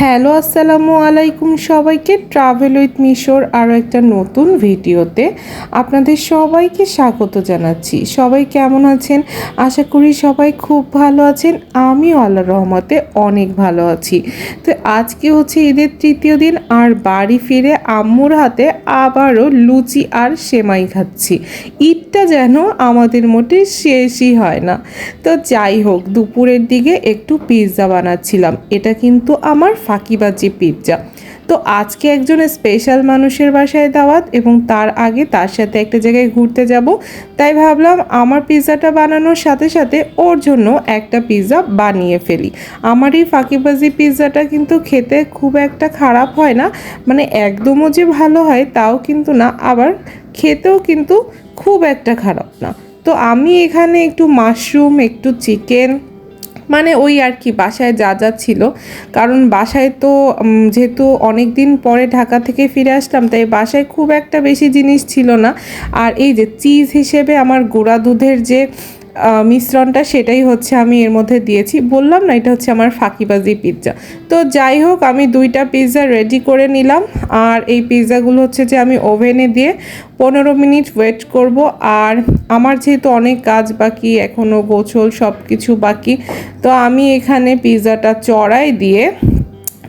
Hello, আসসালামু আলাইকুম সবাইকে ট্রাভেল উইথ মিশোর আরও একটা নতুন ভিডিওতে আপনাদের সবাইকে স্বাগত জানাচ্ছি। সবাই কেমন আছেন? আশা করি সবাই খুব ভালো আছেন। আমিও আল্লাহ রহমতে অনেক ভালো আছি। তো আজকে হচ্ছে ঈদের তৃতীয় দিন আর বাড়ি ফিরে আম্মুর হাতে আবারও লুচি আর সেমাই খাচ্ছি। ঈদটা যেন আমাদের মোটে শেষই হয় না। তো যাই হোক, দুপুরের দিকে একটু পিৎজা বানাচ্ছিলাম। এটা কিন্তু আমার ফাঁকিবাজি পিৎজা তো আজকে একজন স্পেশাল মানুষের বাসায় দাওয়াত এবং তার আগে তার সাথে একটা জায়গায় ঘুরতে যাব। তাই ভাবলাম আমার পিৎজাটা বানানোর সাথে সাথে ওর জন্য একটা পিৎজা বানিয়ে ফেলি। আমার এই ফাঁকিবাজি পিৎজাটা কিন্তু খেতে খুব একটা খারাপ হয় না মানে একদমও যে ভালো হয় তাও কিন্তু না, আবার খেতেও কিন্তু খুব একটা খারাপ না। তো আমি এখানে একটু মাশরুম একটু চিকেন মানে ওই আর কি, বাসায় যা যা ছিল। কারণ বাসায় তো যেহেতু অনেক দিন পরে ঢাকা থেকে ফিরে আসলাম, তাই বাসায় খুব একটা বেশি জিনিস ছিল না। আর এই যে চিজ হিসেবে আমার গুঁড়া দুধের যে মিশ্রণটা, সেটাই হচ্ছে আমি এর মধ্যে দিয়েছি। বললাম না, এটা হচ্ছে আমার ফাঁকিবাজি পিৎজা। তো যাই হোক, আমি দুইটা পিৎজা রেডি করে নিলাম। আর এই পিৎজাগুলো হচ্ছে যে আমি ওভেনে দিয়ে পনেরো মিনিট ওয়েট করব। আর আমার যেহেতু অনেক কাজ বাকি এখনও গোছল সব কিছু বাকি, তো আমি এখানে পিৎজাটা চড়াই দিয়ে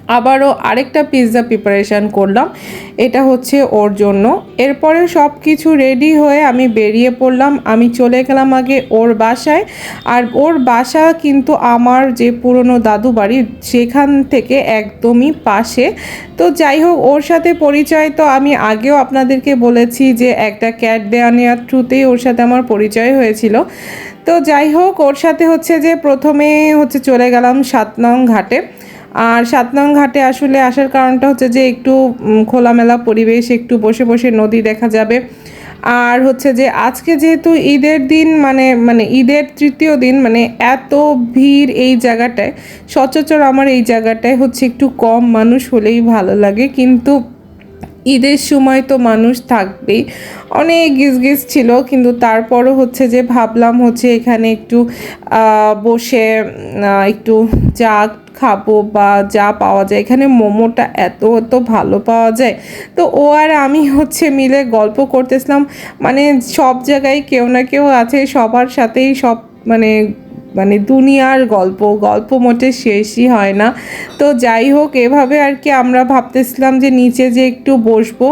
আবারও আরেকটা পিৎজা প্রিপারেশান করলাম। এটা হচ্ছে ওর জন্য। এরপরে সব কিছু রেডি হয়ে আমি বেরিয়ে পড়লাম। আমি চলে গেলাম আগে ওর বাসায়। আর ওর বাসা কিন্তু আমার যে পুরনো দাদু বাড়ি, সেখান থেকে একদমই পাশে। তো যাই হোক, ওর সাথে পরিচয় তো আমি আগেও আপনাদেরকে বলেছি যে একটা ক্যাট দেওয়া নেওয়ার থ্রুতেই ওর সাথে আমার পরিচয় হয়েছিল। তো যাই হোক, ওর সাথে হচ্ছে যে প্রথমে হচ্ছে চলে গেলাম সাত নং ঘাটে। আর সাত নং ঘাটে আসলে আসার কারণটা হচ্ছে যে একটু খোলামেলা পরিবেশ, একটু বসে বসে নদী দেখা যাবে। আর হচ্ছে যে আজকে যেহেতু ঈদের দিন মানে মানে ঈদের তৃতীয় দিন মানে এত ভিড় এই জায়গাটায়, সচরাচর আমার এই জায়গাটায় হচ্ছে একটু কম মানুষ হলেই ভালো লাগে। কিন্তু ঈদের সময় তো মানুষ থাকবেই অনেক গিজ ছিল, কিন্তু তারপরও হচ্ছে যে ভাবলাম হচ্ছে এখানে একটু বসে একটু চা খাব বা যা পাওয়া যায়। এখানে মোমোটা এত এত ভালো পাওয়া যায়। তো ও আর আমি হচ্ছে মিলে গল্প করতেছিলাম। মানে সব জায়গায় কেউ না কেউ আছে, সবার সাথেই সব মানে মানে দুনিয়ার গল্প গল্প মোটে শেষই হয় না। তো যাই হোক, এভাবে আর কি আমরা ভাবতেছিলাম যে নিচে যে একটু বসবো।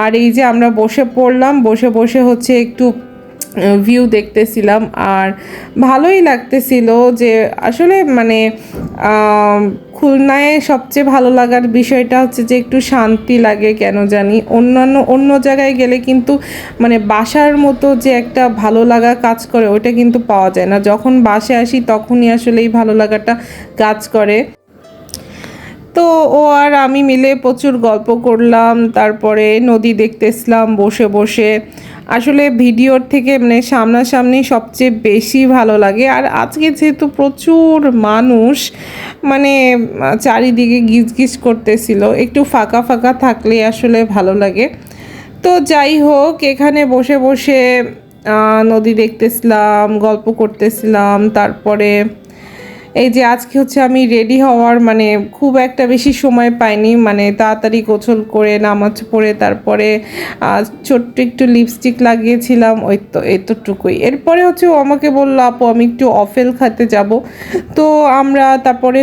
আর এই যে আমরা বসে পড়লাম, বসে বসে হচ্ছে একটু ভিউ দেখতেছিলাম আর ভালোই লাগতেছিল যে আসলে মানে খুলনায় সবচেয়ে ভালো লাগার বিষয়টা হচ্ছে যে একটু শান্তি লাগে কেন জানি। অন্যান্য, অন্য জায়গায় গেলে কিন্তু মানে বাসার মতো যে একটা ভালো লাগা কাজ করে ওটা কিন্তু পাওয়া যায় না। যখন বাসে আসি তখনই আসলে এই ভালো লাগাটা কাজ করে। তো ও আর আমি মিলে প্রচুর গল্প করলাম, তারপরে নদী দেখতেছিলাম বসে বসে। আসলে ভিডিওর থেকে মানে সামনাসামনি সবচেয়ে বেশি ভালো লাগে। আর আজকে যেহেতু প্রচুর মানুষ মানে চারিদিকে গিজ গিজ করতেছিল, একটু ফাঁকা ফাঁকা থাকলে আসলে ভালো লাগে। তো যাই হোক, এখানে বসে বসে নদী দেখতেছিলাম, গল্প করতেছিলাম, তারপরে এই যে আজকে হচ্ছে আমি রেডি হওয়ার মানে খুব একটা বেশি সময় পাইনি মানে তাড়াতাড়ি গোছল করে, নামাজ পড়ে, তারপরে ছোট্ট একটু লিপস্টিক লাগিয়েছিলাম, ওই তো, এতটুকুই। এরপরে হচ্ছে ও আমাকে বলল, আপু, আমি একটু অফেল খেতে যাব। তো আমরা তারপরে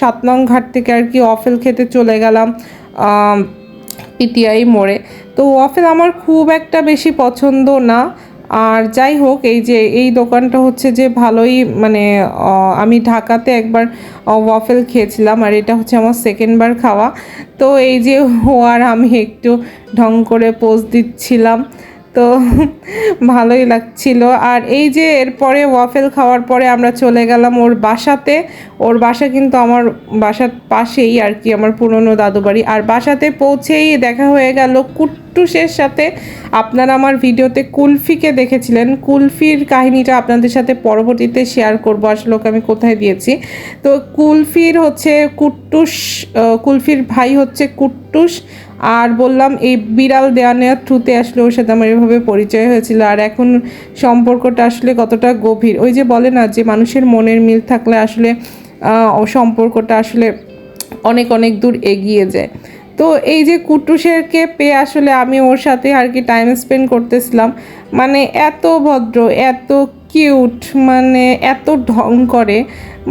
সাত নং ঘাট থেকে আর কি অফেল খেতে চলে গেলাম পিটিআই মোড়ে। তো ওয়াফেল আমার খুব একটা বেশি পছন্দ না। আর যাই হোক, এই যে, এই দোকানটা হচ্ছে যে ভালোই মানে আমি ঢাকাতে একবার ওয়াফেল খেয়েছিলাম আর এটা হচ্ছে আমার সেকেন্ডবার খাওয়া। তো এই যে হওয়ার আমি একটু ঢং করে পোজ দিচ্ছিলাম। তো ভালোই লাগছিল। আর এই যে এরপরে ওয়াফেল খাওয়ার পরে আমরা চলে গেলাম ওর বাসাতে। ওর বাসা কিন্তু আমার বাসার পাশেই আর কি, আমার পুরনো দাদু বাড়ি। আর বাসাতে পৌঁছেই দেখা হয়ে গেল কুট্টুসের সাথে। আপনারা আমার ভিডিওতে কুলফিকে দেখেছিলেন। কুলফির কাহিনীটা আপনাদের সাথে পরবর্তীতে শেয়ার করব। আসলে ওকে আমি কোথায় দিয়েছি? তো কুলফির হচ্ছে কুট্টুস কুলফির ভাই হচ্ছে কুট্টুস। আর বললাম, এই বিড়াল দেওয়া নেওয়ার থ্রুতে আসলে ওর সাথে আমার এভাবে পরিচয় হয়েছিল। আর এখন সম্পর্কটা আসলে কতটা গভীর। ওই যে বলে না যে মানুষের মনের মিল থাকলে আসলে সম্পর্কটা আসলে অনেক অনেক দূর এগিয়ে যায়। তো এই যে কুটুসেরকে পেয়ে আসলে আমি ওর সাথে আর কি টাইম স্পেন্ড করতেছিলাম। মানে এত ভদ্র, এত কিউট মানে এত ঢং করে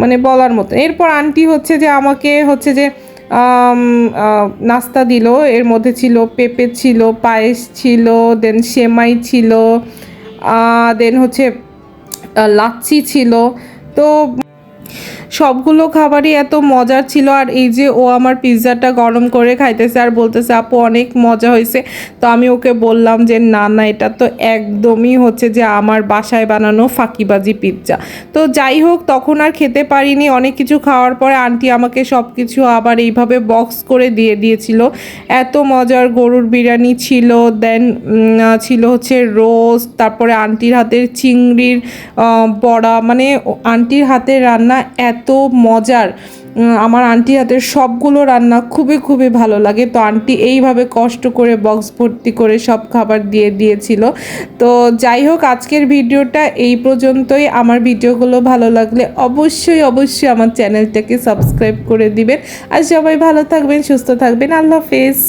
মানে বলার মতো। এরপর আন্টি হচ্ছে যে আমাকে হচ্ছে যে নাস্তা দিল, এর মধ্যে ছিল পেঁপে ছিল, পায়েস ছিল দেন সেমাই ছিল দেন হচ্ছে লাচ্ছি ছিল, তো সবগুলো খাবারই এত মজার ছিল আর এই যে ও আমার পিৎজাটা গরম করে খাইতেছে আর বলতেছে, আপু, অনেক মজা হয়েছে। তো আমি ওকে বললাম যে, না না, এটা তো একদমই হচ্ছে যে আমার বাসায় বানানো ফাঁকিবাজি পিৎজা। তো যাই হোক, তখন আর খেতে পারিনি। অনেক কিছু খাওয়ার পরে আন্টি আমাকে সব কিছু আবার এইভাবে বক্স করে দিয়ে দিয়েছিল। এত মজার গরুর বিরিয়ানি ছিল দেন ছিল হচ্ছে রোস্ট তারপরে আন্টির হাতের চিংড়ির বড়া মানে আন্টির হাতের রান্না এত মজার আমার আন্টি হাতের সবগুলো রান্না খুবই খুবই ভালো লাগে। তো আন্টি এইভাবে কষ্ট করে বক্স ভর্তি করে সব খাবার দিয়ে দিয়েছিল। তো যাই হোক, আজকের ভিডিওটা এই পর্যন্তই। আমার ভিডিওগুলো ভালো লাগলে অবশ্যই অবশ্যই আমার চ্যানেলটাকে সাবস্ক্রাইব করে দিবেন। আর সবাই ভালো থাকবেন, সুস্থ থাকবেন। আল্লাহ হাফেজ।